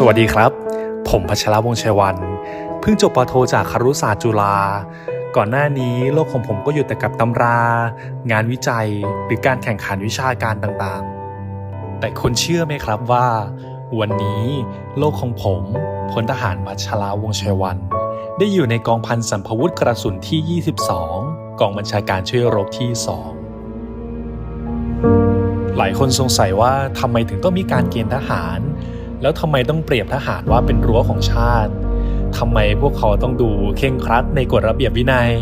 สวัสดีครับ ผมพัชรวงชัยวัน เพิ่งจบปโทจากครุศาสตร์จุฬา ก่อนหน้านี้โลกของผมก็อยู่แต่กับตำรา งานวิจัย หรือการแข่งขันวิชาการต่างๆ แต่คุณเชื่อไหมครับว่า วันนี้โลกของผมพลทหารวัชรวงชัยวัน ได้อยู่ในกองพันสัมภวุธกระสุนที่ 22 กองบัญชาการช่วยรบที่ 2 หลายคนสงสัยว่าทำไมถึงต้องมีการเกณฑ์ทหาร แล้วทำไมต้องเปรียบทหารว่าเป็นรั้วของชาติทำไมพวกเขาต้องดูเข่งครัดในกฎระเบียบวินัย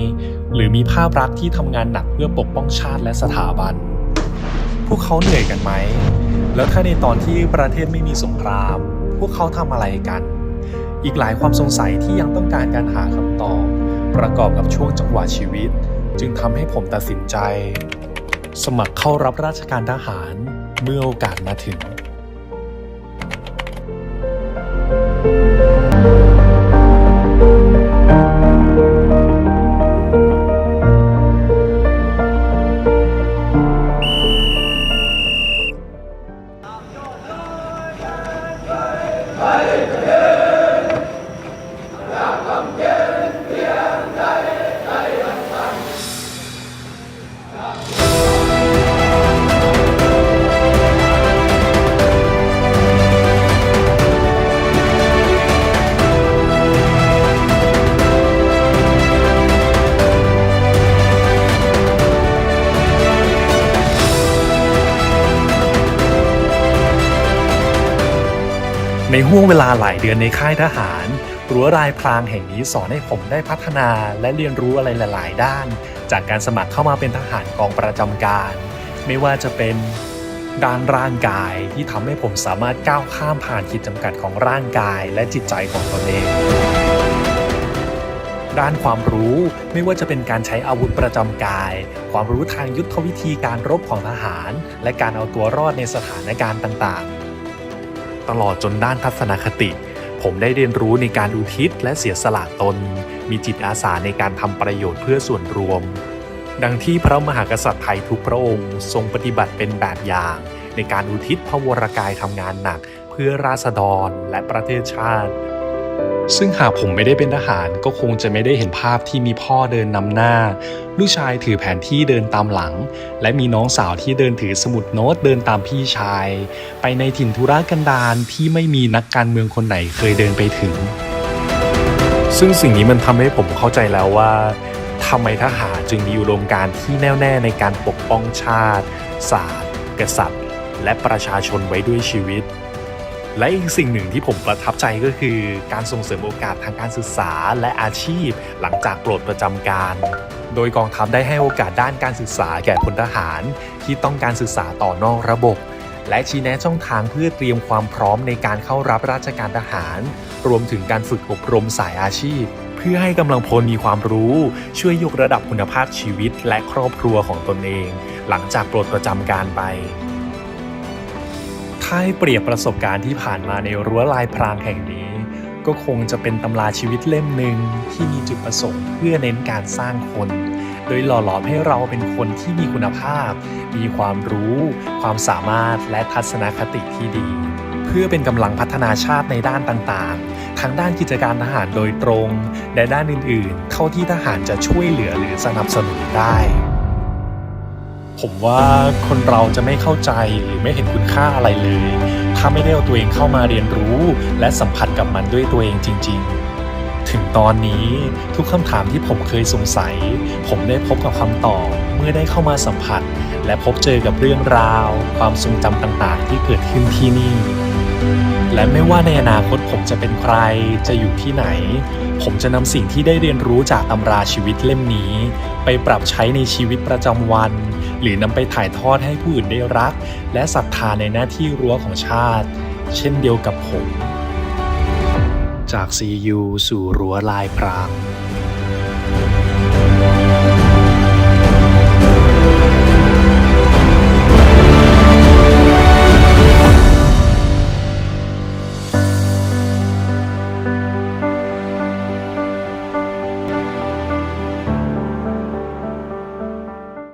หรือมีภาพลักษณ์ที่ทำงานหนักเพื่อปกป้องชาติและสถาบัน พวกเขาเหนื่อยกันไหม แล้วถ้าในตอนที่ประเทศไม่มีสงคราม พวกเขาทำอะไรกัน อีกหลายความสงสัยที่ยังต้องการการหาคำตอบ ประกอบกับช่วงจังหวะชีวิต จึงทำให้ผมตัดสินใจ สมัครเข้ารับราชการทหารเมื่อโอกาสมาถึง ในห่วงเวลาหลายเดือนในค่ายทหารรั้วรายพรางแห่งนี้สอนให้ผมได้พัฒนาและเรียนรู้อะไรหลาย ๆ ด้าน จากการสมัครเข้ามาเป็นทหารกองประจำการ ไม่ว่าจะเป็นด้านร่างกายที่ทำให้ผมสามารถก้าวข้ามผ่านขีดจำกัดของร่างกายและจิตใจของตนเอง ด้านความรู้ไม่ว่าจะเป็นการใช้อาวุธประจำกาย ความรู้ทางยุทธวิธีการรบของทหาร และการเอาตัวรอดในสถานการณ์ต่าง ๆ ตลอดจนด้านทัศนคติ ผมได้เรียนรู้ในการอุทิศและเสียสละตน มีจิตอาสาในการทำประโยชน์เพื่อส่วนรวม ดังที่พระมหากษัตริย์ไทยทุกพระองค์ ทรงปฏิบัติเป็นแบบอย่าง ในการอุทิศพระวรกายทำงานหนัก เพื่อราษฎรและประเทศชาติ ซึ่งหากผมไม่ได้เป็นทหารก็คงจะไม่ได้เห็นภาพที่มีพ่อเดินนำหน้า ลูกชายถือแผนที่เดินตามหลัง และมีน้องสาวที่เดินถือสมุดโน้ตเดินตามพี่ชาย ไปในถิ่นธุรกันดารที่ไม่มีนักการเมืองคนไหนเคยเดินไปถึง ซึ่งสิ่งนี้มันทำให้ผมเข้าใจแล้วว่าทำไมทหารจึงมีอุดมการที่แน่วแน่ในการปกป้องชาติ ศาสตร์ กษัตริย์ และประชาชนไว้ด้วยชีวิต และอีกสิ่งหนึ่งที่ผมประทับใจก็คือการส่งเสริมโอกาสทางการศึกษาและอาชีพ หลังจากปลดประจำการ โดยกองทัพได้ให้โอกาสด้านการศึกษาแก่พลทหาร ที่ต้องการศึกษาต่อนอกระบบ และชี้แนะช่องทางเพื่อเตรียมความพร้อมในการเข้ารับราชการทหาร รวมถึงการฝึกอบรมสายอาชีพ เพื่อให้กำลังพลมีความรู้ ช่วยยกระดับคุณภาพชีวิต และครอบครัวของตนเอง หลังจากปลดประจำการไปาให้เปรียบประสบการณ์ที่ผ่านมาในรั้วลายพรางแห่งนี้ ก็คงจะเป็นตำราชีวิตเล่มหนึ่งที่มีจุดประสงค์เพื่อเน้นการสร้างคน โดยหล่อหลอมให้เราเป็นคนที่มีคุณภาพ มีความรู้ ความสามารถและทัศนคติที่ดี เพื่อเป็นกำลังพัฒนาชาติในด้านต่างๆ ทั้งด้านกิจการทหารโดยตรง และด้านอื่นๆ เท่าที่ทหารจะช่วยเหลือหรือสนับสนุนได้ ผมว่าคนเราจะไม่เข้าใจหรือไม่เห็นคุณค่าอะไรเลย ถ้าไม่ได้เอาตัวเองเข้ามาเรียนรู้ และสัมผัสกับมันด้วยตัวเองจริง ๆ ถึงตอนนี้ทุกคำถามที่ผมเคยสงสัย ผมได้พบกับคำตอบเมื่อได้เข้ามาสัมผัส และพบเจอกับเรื่องราว ความทรงจำต่างๆ ที่เกิดขึ้นที่นี่ และไม่ว่าในอนาคตผมจะเป็นใครจะอยู่ที่ไหน ผมจะนำสิ่งที่ได้เรียนรู้จากตำราชีวิตเล่มนี้ ไปปรับใช้ในชีวิตประจำวัน หรือนำไปถ่ายทอดให้ผู้อื่นได้รัก และศรัทธาในหน้าที่รั้วของชาติ เช่นเดียวกับผม จากซีอูสู่รั้วลายพราง